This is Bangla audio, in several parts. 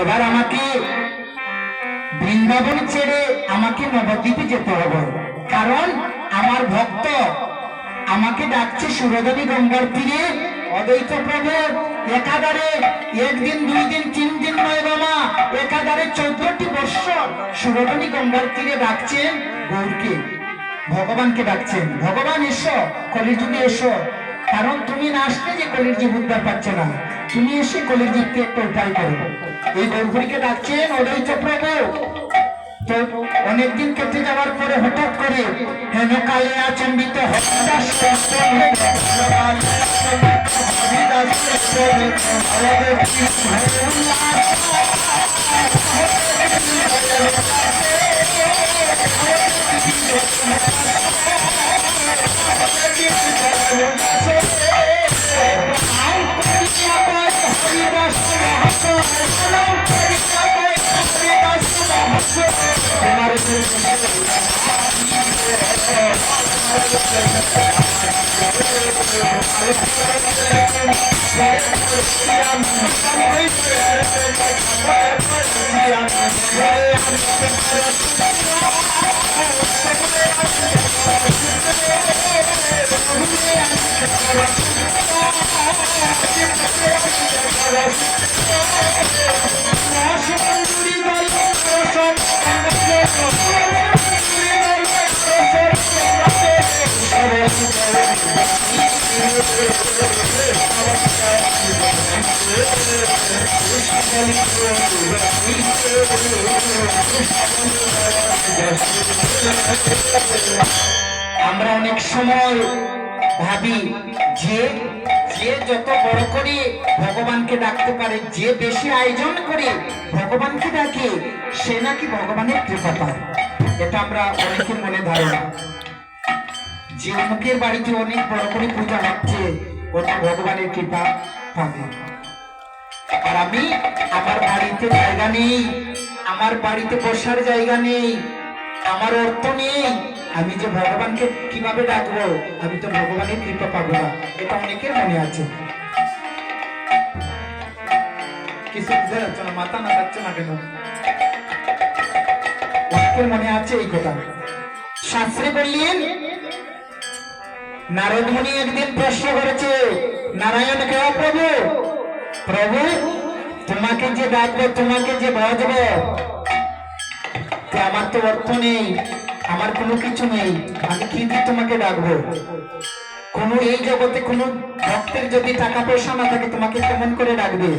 এবার আমাকে বৃন্দাবন ছেড়ে আমাকে নবদ্বীপে যেতে হবে। কারণ আমার ভক্ত আমাকে ডাকছে সুরধনী গঙ্গার তীরে। অদ্বৈত প্রভু, একাধারে একদিন দুই দিন তিন দিন নয় বাবা একাধারে চোদ্দটি বৎসর সুরধনী গঙ্গার তীরে ডাকছেন গৌরকে, ভগবানকে ডাকছেন। ভগবান এসো, কলিযুগে এসো। কারণ তুমি না আসলে যে কলির জীব উদ্ধার পাচ্ছে না, তুমি এসে কলির জীবকে একটা উপায় করো। এই গৌরীকে ডাকছেন অদ্বৈত প্রভু তো অনেকদিন কেটে যাওয়ার পরে হঠাৎ করে হেন কালে আচম্বিত হরিদাস আমরা অনেক সময় ভাবি যে যে যত বড় করে, ভগবানকে ডাকতে পারে। যে বেশি আয়োজন করে, ভগবানকে ডাকে, সে নাকি ভগবানের কৃপা পায় এটা আমরা অনেকের মনে ধারণা। যে অমুকের বাড়িতে অনেক বড় করে পূজা হচ্ছে, ওটা ভগবানের কৃপা পাবে আর আমি, আমার বাড়িতে জায়গা নেই, আমার বাড়িতে বসার জায়গা নেই আমার অর্থ নেই। আমি যে ভগবানকে কীভাবে ডাকবো? আমি তো ভগবানের কৃপা পাবো না। এটা অনেকের মনে আছে। কিছু যাচ্ছে না? মাথা না যাচ্ছে না কেন? অনেকের মনে আছে এই কথা। শাস্ত্রে বললেন, নারদ একদিন প্রশ্ন করেছে, নারায়ণ, কে প্রভু? প্রভু, তোমাকে যে ডাকবো, তোমাকে যে বাজবো আমার তো অর্থ নেই, আমার কোনো কিছু নেই, আমি কি দিয়ে তোমাকে ডাকবো? কোন এই জগতে কোন ভক্তের যদি টাকা পয়সা না থাকে, তোমাকে কেমন করে ডাকবে?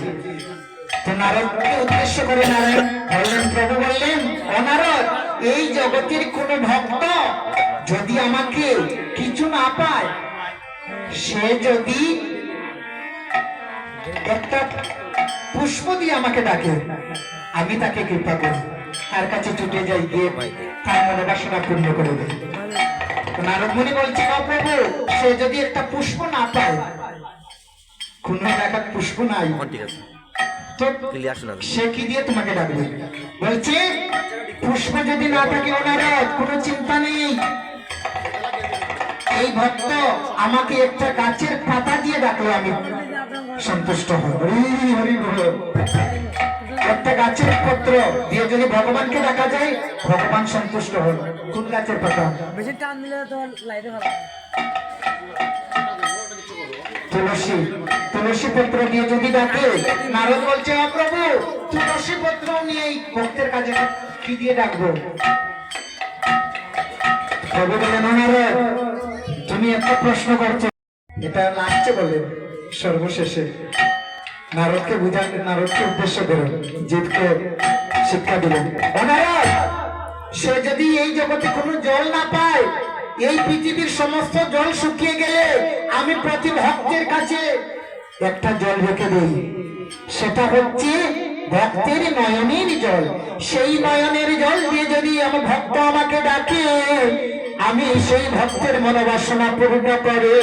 তো নারদকে উদ্দেশ্য করে নারায়ণ বললেন, প্রভু বললেন অনারদ এই জগতের কোন ভক্ত যদি আমাকে কিছু না পায়, সে যদি একটা পুষ্প দিয়ে আমাকে ডাকে, আমি তাকে কৃপা করি। তার কাছে ছুটে যাই গিয়ে তার মনে বাসনা পূর্ণ করে দেয় নারদমণি বলছে "ও প্রভু সে যদি একটা পুষ্প না পায় কোন এলাকার পুষ্প নাই। ঠিক আছে। সে কি দিয়ে তোমাকে ডাকবে? বলছে পুষ্প যদি না থাকে ওনারত কোনো চিন্তা নেই। এই ভক্ত আমাকে একটা গাছের পাতা দিয়ে ডাকলো আমি সন্তুষ্ট হই হরি হরি বল। একটা গাছের পত্র দিয়ে যদি ভগবানকে ডাকা যায় ভগবান সন্তুষ্ট হন কোন গাছের পাতা? বেশি টান দিলে তো লাইটে ভালো তুলসী। তুলসী পত্র দিয়ে যদি ডাকে নারদ বলছে প্রভু তুলসী পত্র নিয়ে এই ভক্তের কাজে কি দিয়ে ডাকবো? প্রভু বলেন নারদ তুমি একটা প্রশ্ন করছ। এটা লাস্টে বলে সর্বশেষে। নারদকে বুঝান নারদকে উদ্দেশ্য করে জীবকে শিক্ষা দিলেন "ও সে যদি এই জগতে কোনো জল না পায়, এই পৃথিবীর সমস্ত জল শুকিয়ে গেলে আমি প্রতি ভক্তের কাছে একটা জল রেখে দিই। সেটা হচ্ছে ভক্তের নয়নের জল। সেই নয়নের জল দিয়ে যদি আমার ভক্ত আমাকে ডাকে, আমি সেই ভক্তের মনোবাসনা পূর্ণ করে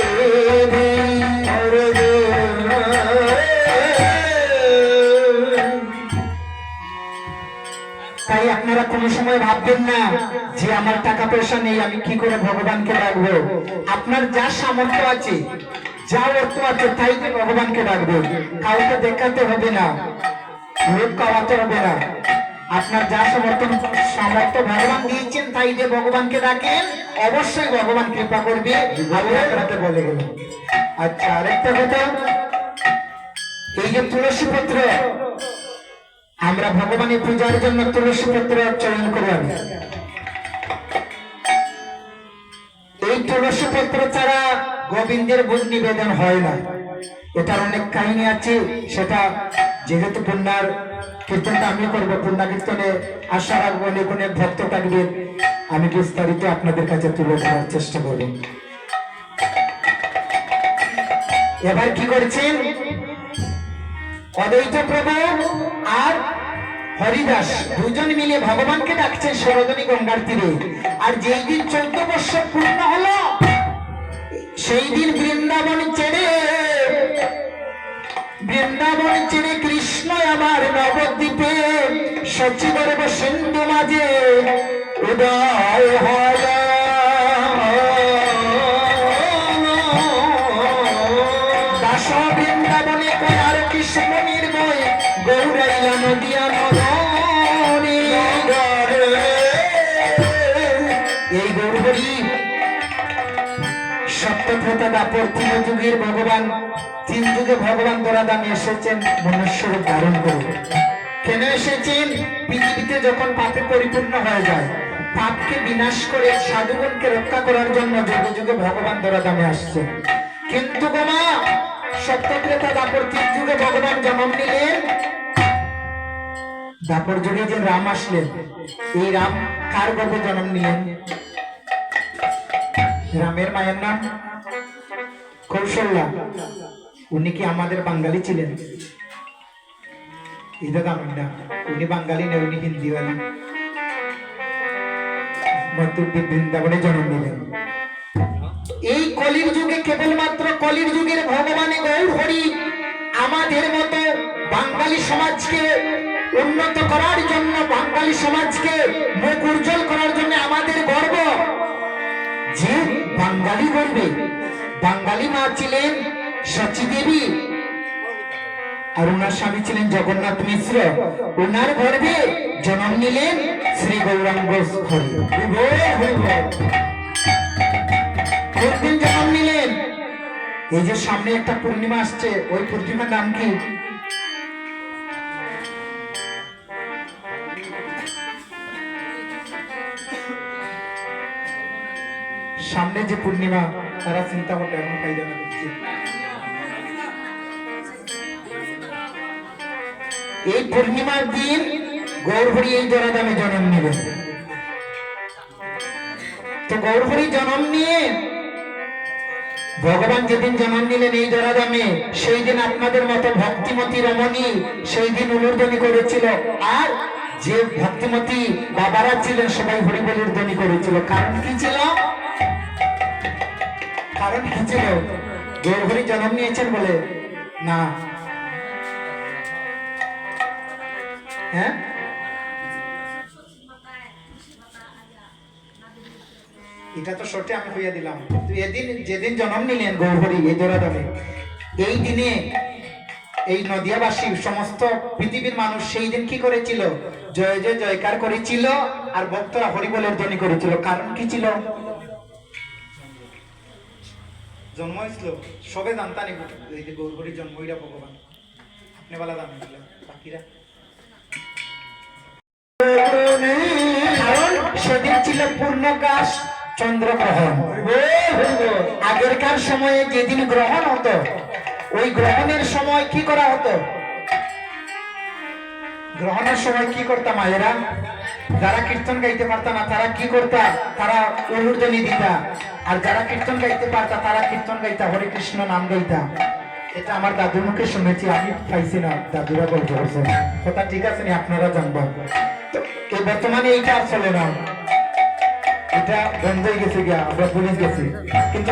তাই আপনারা কোনো সময় ভাববেন না যে আমার টাকা পয়সা নেই আমি কি করে ভগবানকে ডাকবো? আপনার যা সামর্থ্য আছে যা অর্থ আছে তাই ভগবানকে ডাকবে। কাউকে দেখাতে হবে না লোক খাওয়াতে হবে না। আপনার যা সমর্থন সামর্থ্য ভগবান দিয়েছেন তাই যে ভগবানকে ডাকেন অবশ্যই ভগবান কৃপা করবে। আপনাকে বলে গেলাম। আচ্ছা আরেকটা কথা। এই যে তুলসী পত্র আমরা ভগবানের পূজার জন্য তুলসী পত্র চয়ন করলাম এই তুলসী পত্র ছাড়া গোবিন্দের ভোগ নিবেদন হয় না। এটার অনেক কাহিনী আছে, সেটা যেহেতু পুণ্যার কীর্তনটা আমি করব, পুণ্যা কীর্তনে আশা রাখব, অনেক ভক্ত থাকবেন। আমি বিস্তারিত আপনাদের কাছে তুলে ধরার চেষ্টা করব এবার কি করছেন? অদ্বৈত প্রভু আর হরিদাস, দুজন মিলে ভগবানকে ডাকছেন সরোদনী গঙ্গার তীরে। আর যেই দিন চোদ্দ বছর পূর্ণ হলো, সেই দিন বৃন্দাবন ছেড়ে বৃন্দাবন ছেড়ে কৃষ্ণ আমার নবদ্বীপে সচিবর্ব সিন্ধু মাঝে উদয় হয় দাস বৃন্দাবনে কয়ার কৃষ্ণ যুগের ভগবান তিন যুগে ভগবান দোরাদামে এসেছেন মনুষ্যর ধারণ করে কেন এসেছেন পৃথিবীতে যখন পাপে পরিপূর্ণ হয়ে যায় পাপকে বিনাশ করে সাধুগণকে রক্ষা করার জন্য যুগে যুগে ভগবান দোরাদামে আসছেন কিন্তু গোমা সত্যপ্রতা দাপর তিন যুগে ভগবান জন্ম নিলেন। দাপর যুগে যে রাম আসলেন, এই রাম কার গর্ভে জন্ম নিলেন? রামের মায়ের নাম কৌশল্যা। উনি কি আমাদের বাঙালি ছিলেন? উনি বাঙালি না, উনি হিন্দিওয়ালা। মধ্যদ্বীপ বৃন্দাবনে জন্ম নিলেন। এই কলির যুগে কেবলমাত্র কলির যুগের ভগবানে গৌর হরি আমাদের মতো বাঙালি সমাজকে উন্নত করার জন্য বাঙালি সমাজকে মুখ উজ্জ্বল করার জন্য আমাদের গর্ব। যে বাঙালি গর্বে, বাঙালি মা ছিলেন সচী দেবী আর ওনার স্বামী ছিলেন জগন্নাথ মিশ্র। ওনার গর্ভে জন্ম নিলেন শ্রী গৌরাঙ্গ কোনদিন জন্ম নিলেন। এই যে সামনে একটা পূর্ণিমা আসছে, ওই পূর্ণিমার নাম কি? সামনে যে পূর্ণিমা, তারা চিন্তা করলে, এখন ফাইদা না করছে এই পূর্ণিমার দিন গৌরহরি এই জরাদামে জন্ম নেবেন তো গৌরহরি জন্ম নিয়ে ভগবান যেদিন জন্ম নিলেন এই জরাদামে সেই দিন আপনাদের মতো ভক্তিমতী রমণী সেই দিন উলুর্দনি করেছিল। আর যে ভক্তিমতী বাবারা ছিলেন, সবাই হরিবলির ধ্বনি করেছিল। কারণ কি ছিল? কারণ জন্ম নিয়েছেন বলে। না। হ্যাঁ? এটা তো শর্টে আমি হইয়া দিলাম। এদিন যেদিন জন্ম নিলেন গৌরহরি এই দোরাদামে এই দিনে এই নদিয়াবাসী, সমস্ত পৃথিবীর মানুষ সেই দিন কি করেছিল? জয় জয়, জয়কার করেছিল আর ভক্তরা হরিবলের ধ্বনি করেছিল। কারণ কি ছিল? জন্ম হয়েছিল সবে জানতানি এই যে গৌরহরি জন্ম হইরা ভগবান। আপনি বলা জানেন বাকিরা। সেদিন ছিল পূর্ণকাশ চন্দ্রগ্রহণ। আগেরকার সময়ে যেদিন গ্রহণ হতো, ওই গ্রহণের সময় কি করা হতো? গ্রহণের সময় কি করতাম মায়েরা? যারা কীর্তন গাইতে পারতাম না, তারা কি করতা? তারা উলুর্দনি দিতা আর যারা কীর্তন গাইতে পারতা, তারা কীর্তন গাইতা, হরে কৃষ্ণ নাম গাইতা। এটা আমার দাদুর মুখে শুনেছি, আমি পাইছি না। দাদুরা গল্প করছেন কথা ঠিক আছে নি, আপনারা জানবেন তো বর্তমানে এইটা আর চলে না। এটা বন্ধ হয়ে গেছে গিয়া, আমরা পুলিশ গেছি। কিন্তু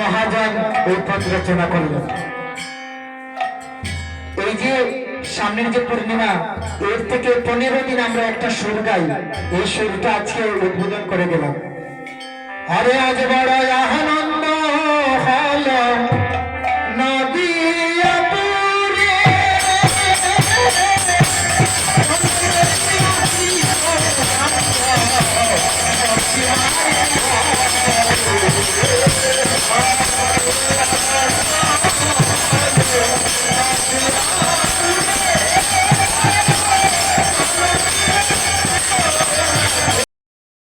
মহাজন এই পথ রচনা করলেন। এই যে সামনের যে পূর্ণিমা, এর থেকে পনেরো দিন আমরা একটা সুর গাই। এই সুরটা আজকে উদ্বোধন করে গেলাম। আরে আজ বড় আনন্দ হল। Thank you.